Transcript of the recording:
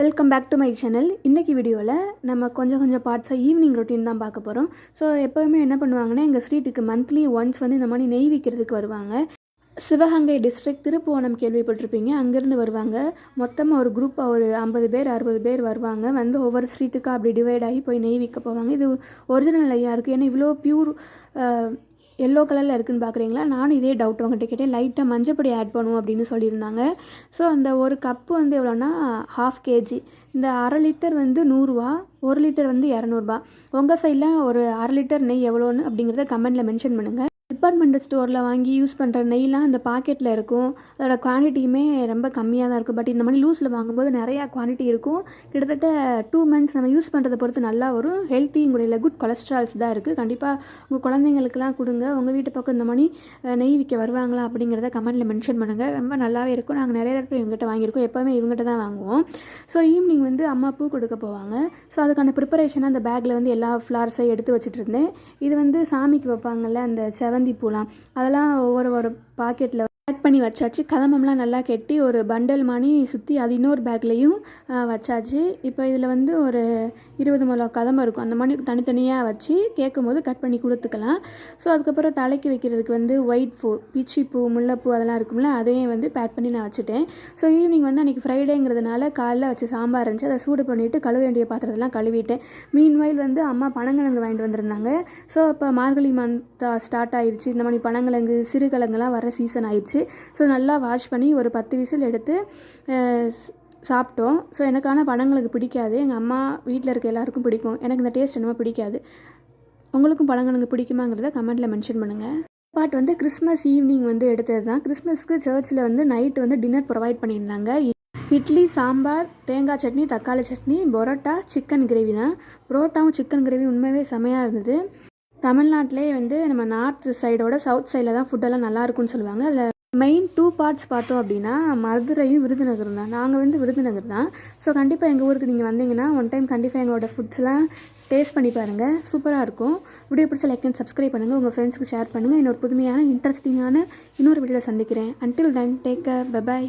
Welcome back to my channel இன்றைக்கி வீடியோவில் நம்ம கொஞ்சம் கொஞ்சம் பார்ட்ஸாக ஈவினிங் ரொட்டீன் தான் பார்க்க போகிறோம் ஸோ எப்போவுமே என்ன பண்ணுவாங்கன்னா எங்கள் ஸ்ட்ரீட்டுக்கு மந்த்லி ஒன்ஸ் வந்து இந்த மாதிரி நெய் விற்கிறதுக்கு வருவாங்க. சிவகங்கை டிஸ்ட்ரிக்ட் திருப்புவனம் கேள்விப்பட்டிருப்பீங்க. அங்கேருந்து வருவாங்க. மொத்தமாக ஒரு குரூப்பாக ஒரு ஐம்பது பேர் அறுபது பேர் வருவாங்க. வந்து ஒவ்வொரு ஸ்ட்ரீட்டுக்காக அப்படி டிவைட் ஆகி போய் நெய் விற்க போவாங்க. இது ஒரிஜினல் நெய்யாக இருக்குது ஏன்னா இவ்வளோ பியூர் எல்லோ கலரில் இருக்குதுன்னு பார்க்குறீங்களா நானும் இதே டவுட் உங்கள்கிட்ட கேட்டேன். லைட்டாக மஞ்சப்பொடி ஆட் பண்ணுவோம் அப்படின்னு சொல்லியிருந்தாங்க. ஸோ அந்த ஒரு கப்பு வந்து எவ்வளோன்னா ஹாஃப் கேஜி இந்த அரை லிட்டர் வந்து நூறுரூவா ஒரு லிட்டர் வந்து இரநூறுபா. உங்கள் சைடில் ஒரு அரை லிட்டர் நெய் எவ்வளோன்னு அப்படிங்கிறத கமெண்ட்டில் மென்ஷன் பண்ணுங்கள் டிபார்ட்மெண்டல் ஸ்டோரில் வாங்கி யூஸ் பண்ணுற நெய்லாம் அந்த பாக்கெட்டில் இருக்கும். அதோட குவான்டிட்டியுமே ரொம்ப கம்மியாக தான் இருக்கும். பட் இந்த மாதிரி லூஸில் வாங்கும்போது நிறையா குவான்டிட்டி இருக்கும். கிட்டத்தட்ட டூ மந்த்ஸ் நம்ம யூஸ் பண்ணுறதை பொறுத்து நல்லா வரும் ஹெல்த்தியும் கூட இல்லை குட் கொலஸ்ட்ரால்ஸ் தான் இருக்குது கண்டிப்பாக உங்கள் குழந்தைங்களுக்குலாம் கொடுங்க. உங்கள் வீட்டு பக்கம் இந்த மாதிரி நெய் விற்க வருவாங்களா அப்படிங்கிறத கமெண்ட்டில் மென்ஷன் பண்ணுங்கள் ரொம்ப நல்லாவே இருக்கும். நாங்கள் நிறைய இடத்துல இவங்ககிட்ட வாங்கியிருக்கோம். எப்போவுமே இவங்ககிட்ட தான் வாங்குவோம். ஸோ ஈவினிங் வந்து அம்மா பூ கொடுக்க போவாங்க. ஸோ அதுக்கான ப்ரிப்பரேஷனாக அந்த பேக்கில் வந்து எல்லா ஃப்ளார்ஸையும் எடுத்து வச்சுட்டு இருந்தேன். இது வந்து சாமிக்கு வைப்பாங்கல்ல அந்த செவந்தி பூலாம். அதெல்லாம் ஒவ்வொரு ஒரு பாக்கெட்டில் பேக் பண்ணி வச்சாச்சு. கதம்பம்லாம் நல்லா கெட்டி ஒரு பண்டல் மணி சுற்றி அது இன்னொரு பேக்லேயும் வச்சாச்சு. இப்போ இதில் வந்து ஒரு இருபது முழம் கதம்பம் இருக்கும். அந்த மணி தனித்தனியாக வச்சு கேட்கும் போது கட் பண்ணி கொடுத்துக்கலாம். ஸோ அதுக்கப்புறம் தலைக்கு வைக்கிறதுக்கு வந்து ஒயிட் பூ பிச்சி பூ முல்லைப்பூ அதெல்லாம் இருக்கும்ல அதையும் வந்து பேக் பண்ணி நான் வச்சுட்டேன். ஸோ ஈவினிங் வந்து அன்றைக்கி ஃப்ரைடேங்கிறதுனால காலைல வச்சு சாம்பார் இருந்துச்சு. அதை சூடு பண்ணிவிட்டு கழுவ வேண்டிய பாத்திரத்தெல்லாம் கழுவிட்டேன். மீன்வாயில் வந்து அம்மா பனங்கிழங்கு வாங்கிட்டு வந்திருந்தாங்க. ஸோ இப்போ மார்கழி மந்த் ஸ்டார்ட் ஆயிடுச்சு இந்த மாதிரி பனங்கிழங்கு சிறுகிழங்குலாம் வர சீசன் ஆயிடுச்சு ஸோ நல்லா வாஷ் பண்ணி ஒரு பத்து விசில் எடுத்து சாப்பிட்டோம். ஸோ எனக்கான பழங்களுக்கு பிடிக்காது. எங்கள் அம்மா வீட்டில் இருக்க எல்லாருக்கும் பிடிக்கும். எனக்கு இந்த டேஸ்ட் என்னமோ பிடிக்காது. உங்களுக்கும் பழங்களுக்கு பிடிக்குமாங்கிறத கமெண்ட்டில் மென்ஷன் பண்ணுங்கள் பாட் வந்து கிறிஸ்மஸ் ஈவினிங் வந்து எடுத்தது தான். கிறிஸ்மஸ்க்கு சர்ச்சில் வந்து நைட்டு வந்து டின்னர் ப்ரொவைட் பண்ணியிருந்தாங்க. இட்லி சாம்பார் தேங்காய் சட்னி தக்காளி சட்னி பரோட்டா சிக்கன் கிரேவி தான். பரோட்டாவும் சிக்கன் கிரேவி உண்மையாகவே செமையாக இருந்தது. தமிழ்நாட்டிலே வந்து நம்ம நார்த் சைடோட சவுத் சைடில் தான் ஃபுட்டெல்லாம் நல்லா இருக்கும்னு சொல்லுவாங்க. அதில் மெயின் டூ பார்ட்ஸ் பார்த்தோம் அப்படின்னா மதுரையும் விருதுநகரும் தான். நாங்கள் வந்து விருதுநகர் தான். ஸோ கண்டிப்பாக எங்கள் ஊருக்கு நீங்கள் வந்தீங்கன்னா ஒன் டைம் கண்டிப்பாக எங்களோட ஃபுட்ஸ்லாம் டேஸ்ட் பண்ணி பாருங்கள் சூப்பராக இருக்கும். வீடியோ பிடிச்ச லைக் அண்ட் சப்ஸ்கிரைப் பண்ணுங்கள் உங்கள் ஃப்ரெண்ட்ஸ்க்கு ஷேர் பண்ணுங்கள் இன்னொரு புதுமையான இன்ட்ரெஸ்டிங்கான இன்னொரு வீடியோவில் சந்திக்கிறேன். Until then take care bye bye